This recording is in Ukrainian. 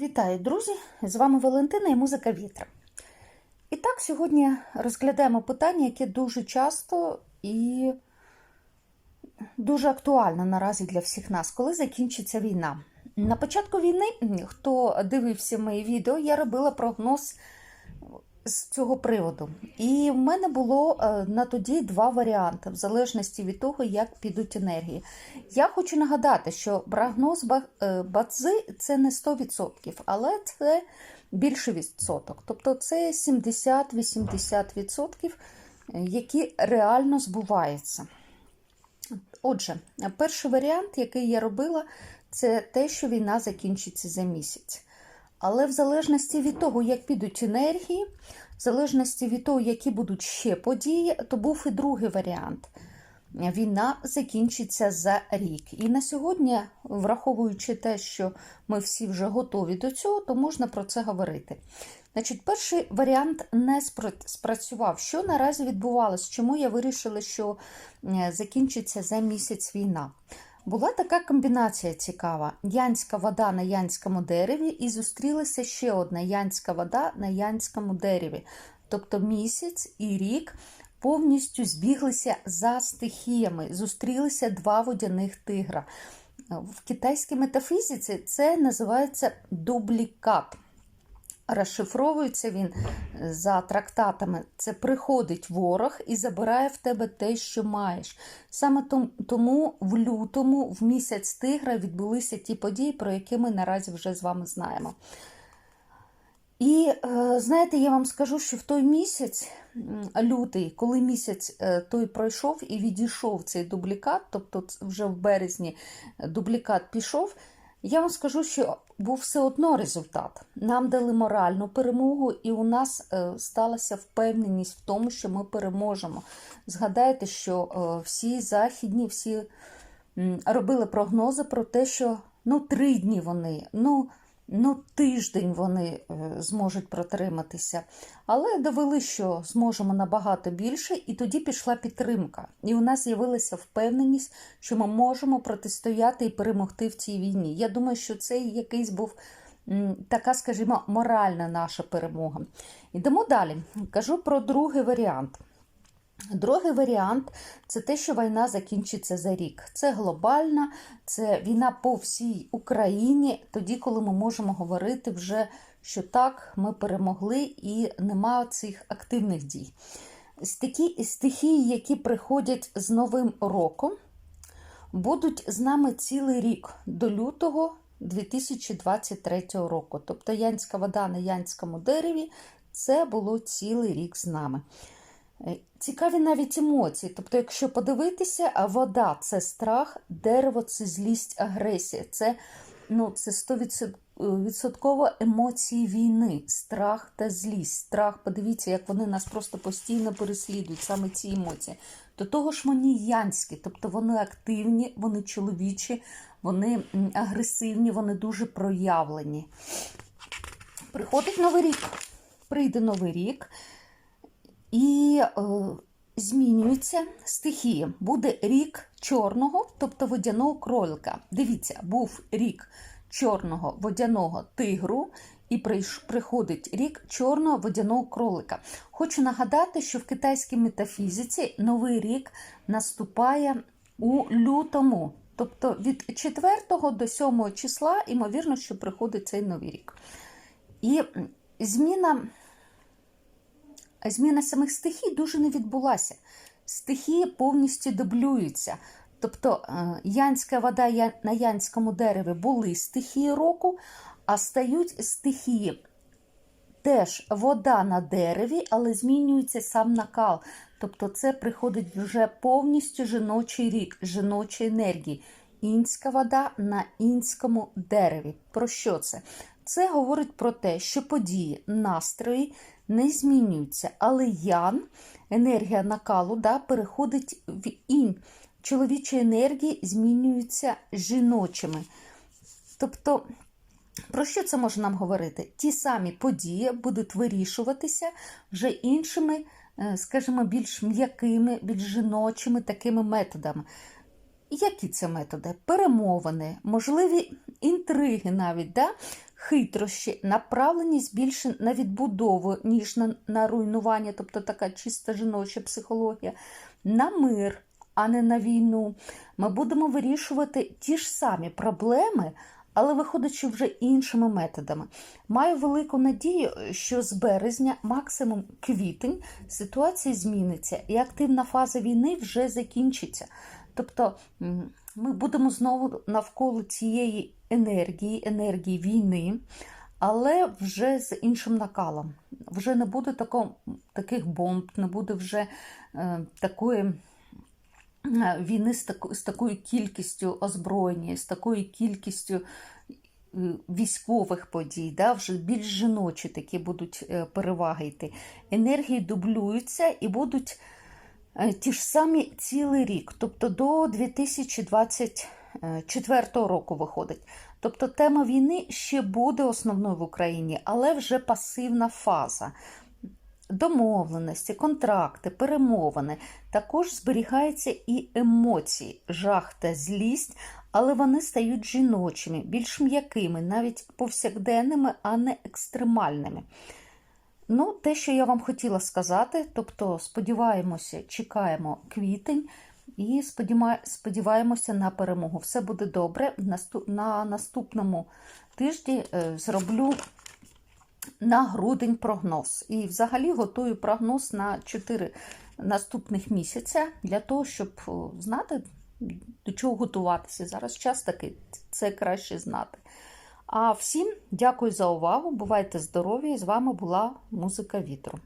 Вітаю, друзі! З вами Валентина і музика вітра. І так, сьогодні розглядаємо питання, яке дуже часто і дуже актуально наразі для всіх нас, коли закінчиться війна. На початку війни, хто дивився мої відео, я робила прогноз з цього приводу. І в мене було е, на тоді два варіанти, в залежності від того, як підуть енергії. Я хочу нагадати, що прогноз е, Бадзи це не 100%, але це більше відсоток. Тобто це 70-80%, е, які реально збуваються. Отже, перший варіант, який я робила, це те, що війна закінчиться за місяць. Але в залежності від того, як підуть енергії, в залежності від того, які будуть ще події, то був і другий варіант. Війна закінчиться за рік. І на сьогодні, враховуючи те, що ми всі вже готові до цього, то можна про це говорити. Значить, перший варіант не спрацював. Що наразі відбувалося? Чому я вирішила, що е, закінчиться за місяць війна? Була така комбінація цікава: янська вода на янському дереві, і зустрілася ще одна янська вода на янському дереві. Тобто місяць і рік повністю збіглися за стихіями, зустрілися два водяних тигра. В китайській метафізиці це називається дублікат. Розшифровується він за трактатами. Це приходить ворог і забирає в тебе те, що маєш. Саме тому в лютому, в місяць тигра, відбулися ті події, про які ми наразі вже з вами знаємо. І е, знаєте, я вам скажу, що в той місяць, лютий, коли місяць е, той пройшов і відійшов цей дублікат, тобто вже в березні е, дублікат пішов, я вам скажу, що був все одно результат. Нам дали моральну перемогу, і у нас е, сталася впевненість в тому, що ми переможемо. Згадайте, що е, всі західні, всі робили прогнози про те, що ну три дні вони, ну, ну тиждень вони е, зможуть протриматися. Але довели, що зможемо набагато більше, і тоді пішла підтримка. І у нас з'явилася впевненість, що ми можемо протистояти і перемогти в цій війні. Я думаю, що це якийсь був. Така, скажімо, моральна наша перемога. Йдемо далі. Кажу про другий варіант. Другий варіант це те, що війна закінчиться за рік. Це глобальна, це війна по всій Україні, тоді, коли ми можемо говорити вже, що так, ми перемогли і нема цих активних дій. Такі стихії, які приходять з Новим роком, будуть з нами цілий рік до лютого 2023 року. Тобто Янська вода на Янському дереві це було цілий рік з нами. Е, Цікаві навіть емоції. Тобто, якщо подивитися, а вода це страх, дерево це злість, агресія. Це ну, це 100% емоції війни, страх та злість. Страх, подивіться, як вони нас просто постійно переслідують, саме ці емоції. До того ж, вони янські, тобто вони активні, вони чоловічі, вони агресивні, вони дуже проявлені. Приходить новий рік. Прийде новий рік. І е, змінюються стихії. Буде рік чорного, тобто водяного кролика. Дивіться, був рік чорного водяного тигру, і приходить рік чорного водяного кролика. Хочу нагадати, що в китайській метафізиці новий рік наступає у лютому. Тобто від 4 до 7 числа, ймовірно, що приходить цей новий рік. І зміна зміна самих стихій дуже не відбулася. Стихії повністю дублюються. Тобто е, янська вода на янському дереві були стихії року, а стають стихії теж вода на дереві, але змінюється сам накал. Тобто це приходить вже повністю жіночий рік, жіночі енергії. Інська вода на інському дереві. Про що це? Це говорить про те, що події, настрої не змінюються, але ян, енергія накалу, да, переходить в інь. Чоловічі енергії змінюються жіночими. Тобто, про що це може нам говорити? Ті самі події будуть вирішуватися вже іншими, е, скажімо, більш м'якими, більш жіночими такими методами. Які це методи? Перемовини, можливі інтриги навіть. Да? Хитрощі, направленість більше на відбудову, ніж на, на руйнування, тобто така чиста жіноча психологія, на мир, а не на війну. Ми будемо вирішувати ті ж самі проблеми, але виходячи вже іншими методами. Маю велику надію, що з березня, максимум квітень, ситуація зміниться і активна фаза війни вже закінчиться. Тобто ми будемо знову навколо цієї енергії, енергії війни, але вже з іншим накалом. Вже не буде тако, таких бомб, не буде вже е, такої війни з, тако, з такою кількістю озброєння, з такою кількістю е, військових подій, да, вже більш жіночі такі будуть е, переваги йти. Енергії дублюються і будуть ті ж самі цілий рік, тобто до 2024 року виходить. Тобто тема війни ще буде основною в Україні, але вже пасивна фаза. Домовленості, контракти, перемовини. Також зберігаються і емоції, жах та злість, але вони стають жіночими, більш м'якими, навіть повсякденними, а не екстремальними. Ну, те, що я вам хотіла сказати, тобто сподіваємося, чекаємо квітень і сподіваємося на перемогу. Все буде добре. На наступному тижні е, зроблю на грудень прогноз. І взагалі готую прогноз на 4 наступних місяця для того, щоб знати, до чого готуватися. Зараз час такий, це краще знати. А всім дякую за увагу. Бувайте здорові! З вами була музика вітру.